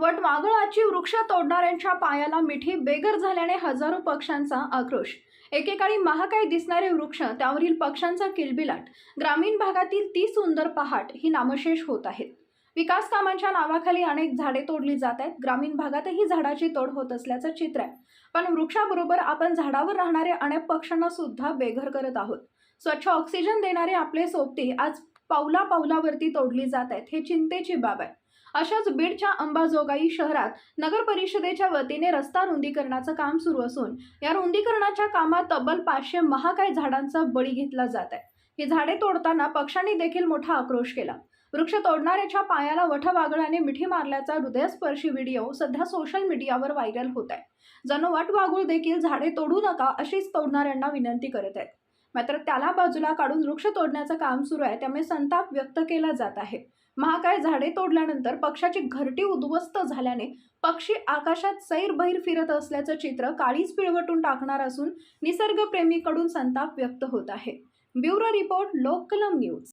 वटवागळाची वृक्ष तोडणाऱ्यांच्या पायाला मिठी बेगर झाल्याने हजारो पक्ष्यांचा आक्रोश. एकेकाळी महाकाय दिसणारे वृक्ष त्यावरील पक्ष्यांचा किलबिलाट. ग्रामीण भागातील ती सुंदर पहाट ही नामशेष होत आहेत. विकास कामांच्या नावाखाली अनेक झाडे तोडली जात आहेत. ग्रामीण भागातही झाडाची तोड होत असल्याचं चित्र आहे. पण वृक्षाबरोबर आपण झाडावर राहणारे अनेक पक्ष्यांना सुद्धा बेघर करत आहोत. स्वच्छ ऑक्सिजन देणारे आपले सोबती आज पावला पावलावरती तोडली जात आहेत हे चिंतेची बाब आहे. अशाच बीडच्या अंबाजोगाई शहरात नगर परिषदेच्या वतीने रस्ता रुंदीकरणाचं काम सुरू असून या रुंदीकरणाच्या कामात तब्बल पाचशे महाकाय झाडांचा बळी घेतला जात आहे. ही झाडे तोडताना पक्षांनी देखील मोठा आक्रोश केला. वृक्ष तोडणाऱ्याच्या पायाला वठवागळाने मिठी मारल्याचा हृदयस्पर्शी व्हिडिओ सध्या सोशल मीडियावर व्हायरल होत आहे. जणू वटवागुळ देखील झाडे तोडू नका अशीच तोडणाऱ्यांना विनंती करत आहेत. मात्र त्याला बाजूला काढून वृक्ष तोडण्याचं काम सुरू आहे त्यामुळे संताप व्यक्त केला जात आहे. महाकाय झाडे तोडल्यानंतर पक्षाची घरटी उद्ध्वस्त झाल्याने पक्षी आकाशात सैरभैर फिरत असल्याचं चित्र काळीच पिळवटून टाकणार असून निसर्गप्रेमीकडून संताप व्यक्त होत आहे. Bureau report Lokkalam news.